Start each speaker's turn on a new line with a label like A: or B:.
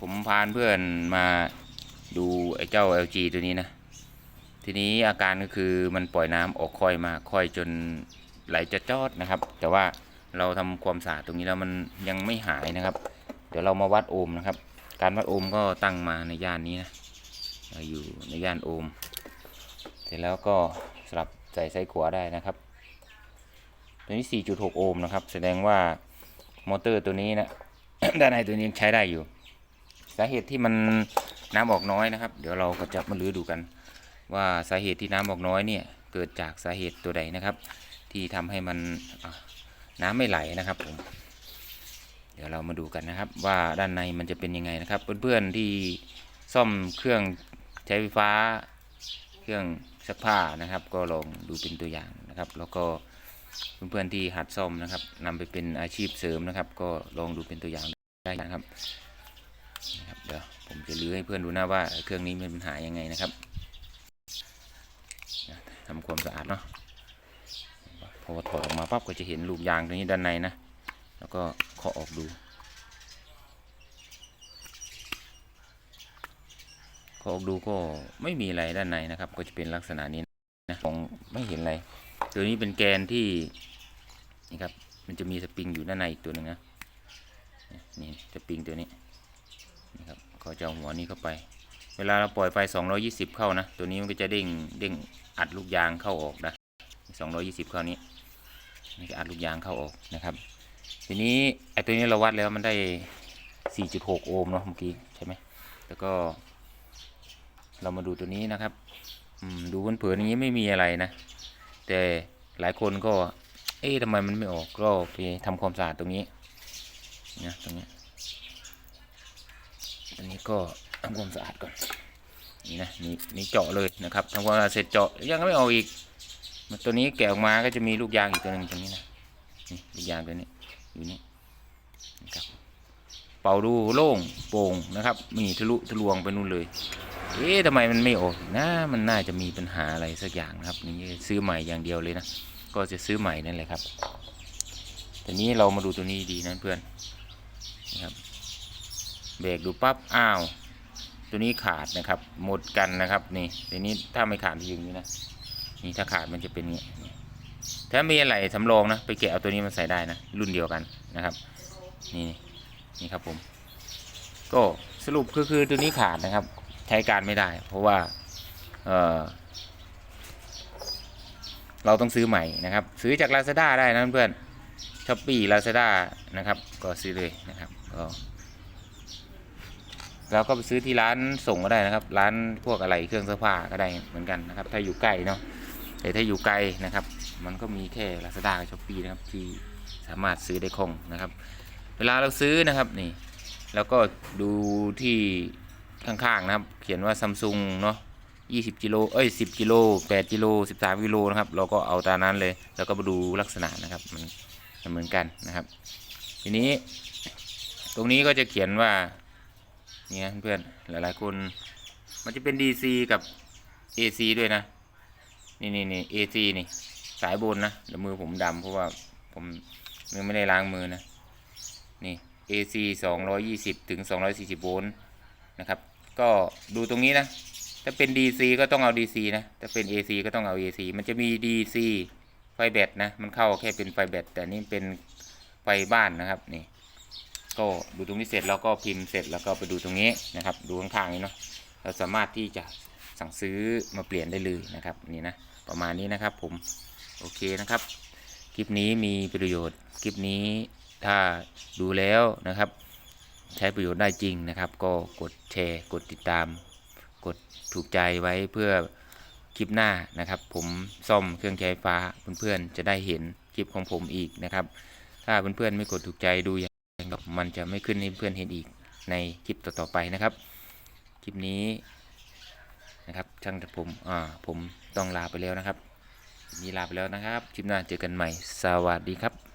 A: ผมพาเพื่อนมาดูไอ้เจ้า LG ตัวนี้นะ ทีนี้อาการก็คือมันปล่อยน้ำออกค่อยมาค่อยจนไหลจะจอดนะครับ แต่ว่าเราทำความสะอาดตรงนี้แล้วมันยังไม่หายนะครับ เดี๋ยวเรามาวัดโอห์มนะครับ การวัดโอห์มก็ตั้งมาในย่านนี้นะอยู่ในย่านโอห์มเสร็จแล้วก็สลับใส่ไส้ขวาได้นะครับตัวนี้ 4.6 โอห์มนะครับ แสดงว่ามอเตอร์ตัวนี้นะ ด้านในตัวนี้ใช้ได้อยู่ สาเหตุที่มันน้ำออกน้อยนะครับ เดี๋ยวเราก็จะมาลื้อดูกัน ว่าสาเหตุที่น้ำออกน้อยเนี่ยเกิดจากสาเหตุตัวใดนะครับ ที่ทำให้มันน้ำไม่ไหลนะครับผมเดี๋ยวเรามาดูกันนะครับ ว่าด้านในมันจะเป็นยังไงนะครับ เพื่อนๆที่ซ่อมเครื่องใช้ไฟฟ้า เครื่องซักผ้านะครับ ก็ลองดูเป็นตัวอย่างนะครับ แล้วก็เพื่อนๆที่หัดซ่อมนะครับนำไปเป็นอาชีพเสริมนะครับ ก็ลองดูเป็นตัวอย่างได้นะครับ นะครับเดี๋ยวผมจะลื้อให้เพื่อนดูนะว่าเครื่องนี้มีปัญหายังไงนะครับทำความสะอาดเนาะพอถอดออกมาปั๊บก็จะเห็นลูกยางตรงนี้ด้านในนะ แล้วก็เคาะออกดูเคาะออกดูก็ไม่มีอะไรด้านในนะครับ ก็จะเป็นลักษณะนี้นะของไม่เห็นอะไร ตัวนี้เป็นแกนที่นี่ครับมันจะมีสปริงอยู่ด้านในอีกตัวหนึ่งนะนี่สปริงตัวนี้ นี่ครับเขาจะเอาหัวนี้เข้าไป เวลาเราปล่อยไฟ220 เข้านะ ตัวนี้มันก็จะเด้งเด้งอัดลูกยางเข้าออกนะ 220 เข้านี้มันจะอัดลูกยางเข้าออกนะครับ ทีนี้ไอ้ตัวนี้เราวัดแล้วมันได้ 4.6 โอห์มเนาะเมื่อกี้ใช่ไหมแล้วก็เรามาดูตัวนี้นะครับอืมดูเผินๆอย่างนี้ไม่มีอะไรนะ แต่หลายคนก็ เอ๊ะทำไมมันไม่ออกก็ไปทำความสะอาดตรงนี้นะตรงนี้ อันนี้ก็ทำความสะอาดก่อน นี่นะนี่นี่เจาะเลยนะครับทำความสะอาดเสร็จเจาะยังไม่ออกอีกมันตัวนี้แกะออกมาก็จะมีลูกยางอีกตัวหนึ่งตรงนี้นะนี่ลูกยางตัวนี้อยู่นี่นะครับเป่าดูโล่งโป่งนะครับมีทะลุทะลวงไปนู่นเลย เอ๊ะทำไมมันไม่ออกนะมันน่าจะมีปัญหาอะไรสักอย่างนะครับนี่ซื้อใหม่อย่างเดียวเลยนะก็จะซื้อใหม่นั่นแหละครับแต่นี้เรามาดูตัวนี้ดีนะเพื่อนนะครับ เบรกดูปั๊บอ้าว ตัวนี้ขาดนะครับ หมดกันนะครับนี่ทีนี้ถ้าไม่ขาดจะอยู่ย่างนี้นะนี่ถ้าขาดมันจะเป็นอย่างนี้ถ้ามีอะไรสำรองนะไปแกะเอาตัวนี้มาใส่ได้นะรุ่นเดียวกันนะครับ นี่นี่ครับผม ก็สรุปคือคือตัวนี้ขาดนะครับ ใช้การไม่ได้ เพราะว่าเออเราต้องซื้อใหม่นะครับ ซื้อจาก Lazada ได้นะเพื่อนช้อปปี้ลาซาด้านะครับ ก็ซื้อเลยนะครับก็ เราก็ไปซื้อที่ร้านส่งก็ได้นะครับ ร้านพวกอะไรเครื่องเสื้อผ้าก็ได้เหมือนกันนะครับ ถ้าอยู่ใกล้เนาะแต่ถ้าอยู่ไกลนะครับ มันก็มีแค่ Lazada กับ Shopee นะครับที่สามารถซื้อได้คล่องนะครับ เวลาเราซื้อนะครับนี่แล้วก็ดูที่ข้างๆนะครับ เขียนว่าซัมซุงเนาะ20กิโลเอ้ย10กิโล8กิโล13กิโลนะครับ เราก็เอาตามนั้นเลย แล้วก็มาดูลักษณะนะครับ มันเหมือนกันนะครับ ทีนี้ ตรงนี้ก็จะเขียนว่า นี่ยเพื่อนหลายๆคน มันจะเป็น DC กับ AC ด้วยนะ นี่นี่นี่ AC นี่สายบนนะเดี๋ยวมือผมดำเพราะว่าผมยังไม่ได้ล้างมือนะ นี่ AC 220 ถึง 240 โวลต์นะครับ ก็ดูตรงนี้นะ ถ้าเป็น DC ก็ต้องเอา DC นะ ถ้าเป็น AC ก็ต้องเอา AC มันจะมี DC ไฟแบตนะ มันเข้าแค่เป็นไฟแบตแต่นี่เป็นไฟบ้านนะครับนี่ ก็ดูตรงนี้เสร็จแล้วก็พิมพ์เสร็จแล้วก็ไปดูตรงนี้นะครับ ดูข้างๆนี้เนาะเราสามารถที่จะสั่งซื้อมาเปลี่ยนได้เลยนะครับนี่นะประมาณนี้นะครับผมโอเคนะครับ คลิปนี้มีประโยชน์คลิปนี้ถ้าดูแล้วนะครับ ใช้ประโยชน์ได้จริงนะครับ ก็กดแชร์ กดติดตาม กดถูกใจไว้เพื่อคลิปหน้านะครับ ผมซ่อมเครื่องใช้ไฟฟ้าเพื่อนๆจะได้เห็นคลิปของผมอีกนะครับ ถ้าเพื่อนๆไม่กดถูกใจดู อย่างครับมันจะไม่ขึ้นให้เพื่อนเห็นอีกในคลิปต่อๆไปนะครับ คลิปนี้นะครับช่างแต่ผมอ่าผมต้องลาไปแล้วนะครับ มีลาไปแล้วนะครับ คลิปหน้าเจอกันใหม่ สวัสดีครับ